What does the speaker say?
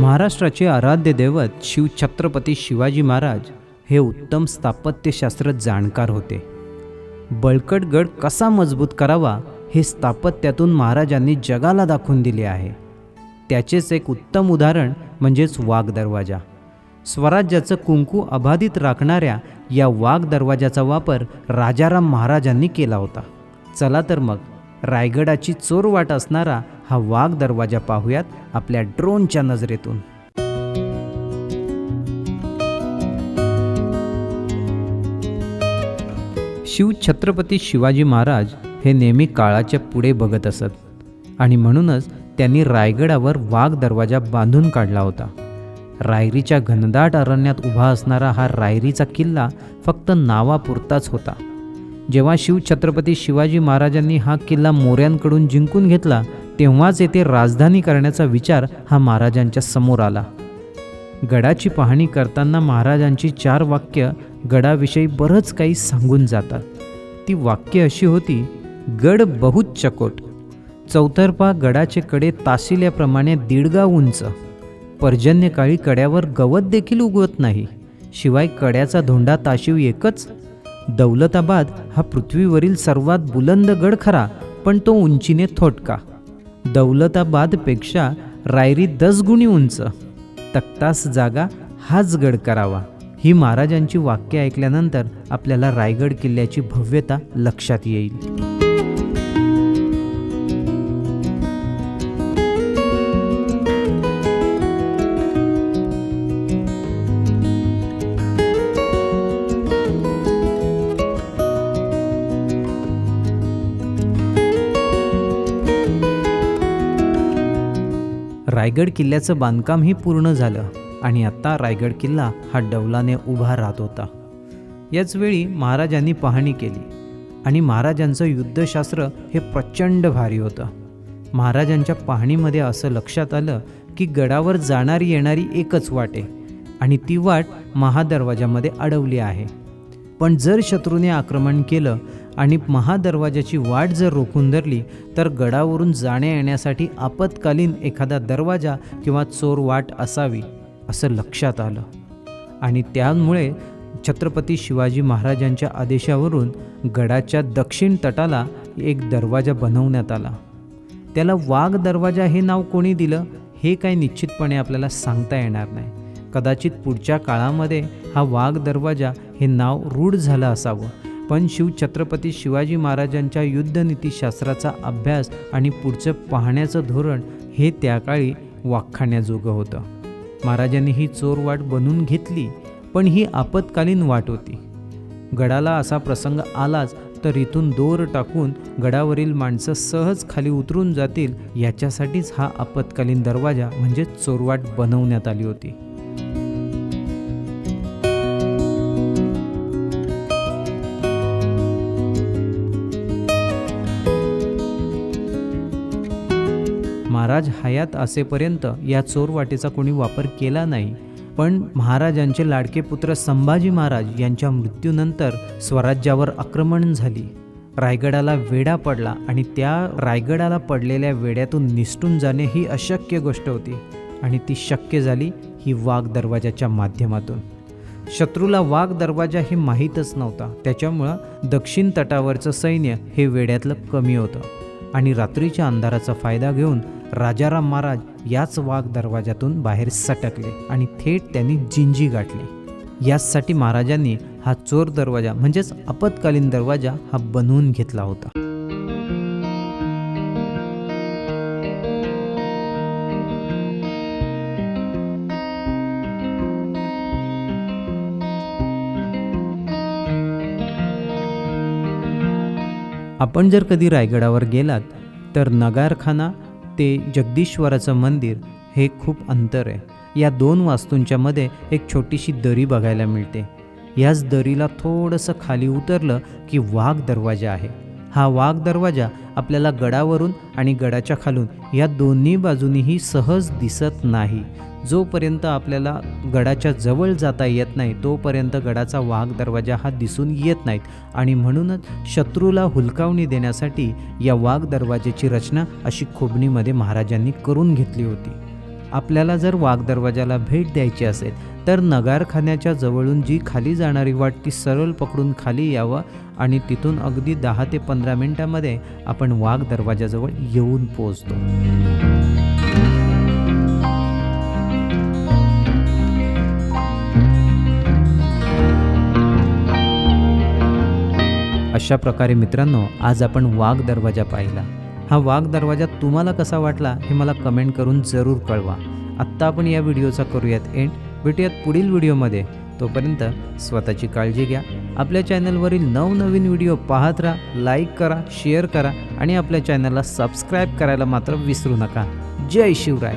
महाराष्ट्राचे आराध्य दैवत शिव छत्रपती शिवाजी महाराज हे उत्तम स्थापत्यशास्त्र जाणकार होते. बळकट गड कसा मजबूत करावा हे स्थापत्यातून महाराजांनी जगाला दाखवून दिले आहे. त्याचेच एक उत्तम उदाहरण म्हणजेच वाघ दरवाजा. स्वराज्याचं कुंकू अबाधित राखणाऱ्या या वाघ दरवाजाचा वापर राजाराम महाराजांनी केला होता. चला तर मग रायगडाची चोरवाट असणारा हा वाघ दरवाजा पाहूयात आपल्या ड्रोनच्या नजरेतून. शिव छत्रपती शिवाजी महाराज हे नेहमी काळाच्या पुढे बघत असत आणि म्हणूनच त्यांनी रायगडावर वाघ दरवाजा बांधून काढला होता. रायरीच्या घनदाट अरण्यात उभा असणारा हा रायरीचा किल्ला फक्त नावापुरताच होता. जेव्हा शिव छत्रपती शिवाजी महाराजांनी हा किल्ला मोऱ्यांकडून जिंकून घेतला तेव्हाच येथे राजधानी करण्याचा विचार हा महाराजांच्या समोर आला. गडाची पाहणी करताना महाराजांची चार वाक्य गडाविषयी बरंच काही सांगून जातात. ती वाक्य अशी होती गड बहुत चकोट. चौतर्फा गडाचे कडे तासिल्याप्रमाणे दीडगा उंच. पर्जन्यकाळी कड्यावर गवत देखील उगवत नाही. शिवाय कड्याचा धोंडा ताशिव एकच दौलताबाद हा पृथ्वीवरील सर्वात बुलंद गड खरा पण तो उंचीने थोटका. दौलताबादपेक्षा रायरी दस गुणी उंच. तक्तास जागा हाच गड करावा. ही महाराजांची वाक्य ऐकल्यानंतर आपल्याला रायगड किल्ल्याची भव्यता लक्षात येईल. रायगड किल्ल्याचं बांधकामही पूर्ण झालं आणि आत्ता रायगड किल्ला हा डौलाने उभा राहत होता. याच वेळी महाराजांनी पाहणी केली आणि महाराजांचं युद्धशास्त्र हे प्रचंड भारी होतं. महाराजांच्या पाहणीमध्ये असं लक्षात आलं की गडावर जाणारी येणारी एकच वाट आहे आणि ती वाट महादरवाजामध्ये अडवली आहे. पण जर शत्रूने आक्रमण केलं आणि महादरवाजाची वाट जर रोखून धरली तर गडावरून जाण्या येण्यासाठी आपत्कालीन एखादा दरवाजा किंवा चोर वाट असावी असं लक्षात आलं. आणि त्यामुळे छत्रपती शिवाजी महाराजांच्या आदेशावरून गडाच्या दक्षिण तटाला एक दरवाजा बनवण्यात आला. त्याला वाघ दरवाजा हे नाव कोणी दिलं हे काही निश्चितपणे आपल्याला सांगता येणार नाही. कदाचित पुढच्या काळामध्ये हा वाघ दरवाजा हे नाव रूढ झालं असावं. पण शिव छत्रपती शिवाजी महाराजांच्या युद्धनीतीशास्त्राचा अभ्यास आणि पुढचं पाहण्याचं धोरण हे त्या काळी वाखाण्याजोगं होतं. महाराजांनी ही चोरवाट बनवून घेतली पण ही आपत्कालीन वाट होती. गडाला असा प्रसंग आलाच तर इथून दोर टाकून गडावरील माणसं सहज खाली उतरून जातील याच्यासाठीच हा आपत्कालीन दरवाजा म्हणजे चोरवाट बनवण्यात आली होती. महाराज हयात असेपर्यंत या चोरवाटेचा कोणी वापर केला नाही. पण महाराजांचे लाडके पुत्र संभाजी महाराज यांच्या मृत्यूनंतर स्वराज्यावर आक्रमण झाली. रायगडाला वेढा पडला आणि त्या रायगडाला पडलेल्या वेड्यातून निसटून जाणे ही अशक्य गोष्ट होती आणि ती शक्य झाली ही वाघ दरवाजाच्या माध्यमातून. शत्रूला वाघ दरवाजा हे माहीतच नव्हता. त्याच्यामुळं दक्षिण तटावरचं सैन्य हे वेड्यातलं कमी होतं आणि रात्रीच्या अंधाराचा फायदा घेऊन राजाराम महाराज याच वाघ दरवाजातून बाहेर सटकले आणि थेट त्यांनी जिंजी गाठली. याचसाठी महाराजांनी हा चोर दरवाजा म्हणजेच आपत्कालीन दरवाजा हा बनवून घेतला होता. आपण जर कधी रायगडावर गेलात तर नगारखाना ते जगदीश्वराचं मंदिर हे खूप अंतर आहे. या दोन वास्तूंच्या मध्ये एक छोटीशी दरी बघायला मिळते. याच दरीला थोडंसं खाली उतरलं की वाघ दरवाजा आहे. हा वाघ दरवाजा आपल्याला गडावरून आणि गडाच्या खालून या दोन्ही बाजूनीही सहज दिसत नाही. जोपर्यंत आपल्याला गडाच्या जवळ जाता येत नाही तोपर्यंत गडाचा वाघ दरवाजा हा दिसून येत नाहीत आणि म्हणूनच शत्रूला हुलकावणी देण्यासाठी या वाघ दरवाजेची रचना अशी खोबणीमध्ये महाराजांनी करून घेतली होती. आपल्याला जर वाघ दरवाजाला भेट द्यायची असेल तर नगारखान्याच्या जवळून जी खाली जाणारी वाट ती सरळ पकडून खाली यावं आणि तिथून अगदी दहा ते पंधरा मिनटामध्ये आपण वाघ दरवाजाजवळ येऊन पोहोचतो. अशा प्रकारे मित्रांनो आज आपण वाघ दरवाजा पाहिला. हा वाघ दरवाजा तुम्हाला कसा वाटला हे मला कमेंट करून जरूर कळवा. आत्ता आपण या व्हिडिओचा करूयात एंड भेटूयात पुढील व्हिडिओमध्ये. तोपर्यंत स्वतःची काळजी घ्या. आपल्या चॅनलवरील नवनवीन व्हिडिओ पाहत राहा लाईक करा शेअर करा आणि आपल्या चॅनलला सबस्क्राईब करायला मात्र विसरू नका. जय शिवराय.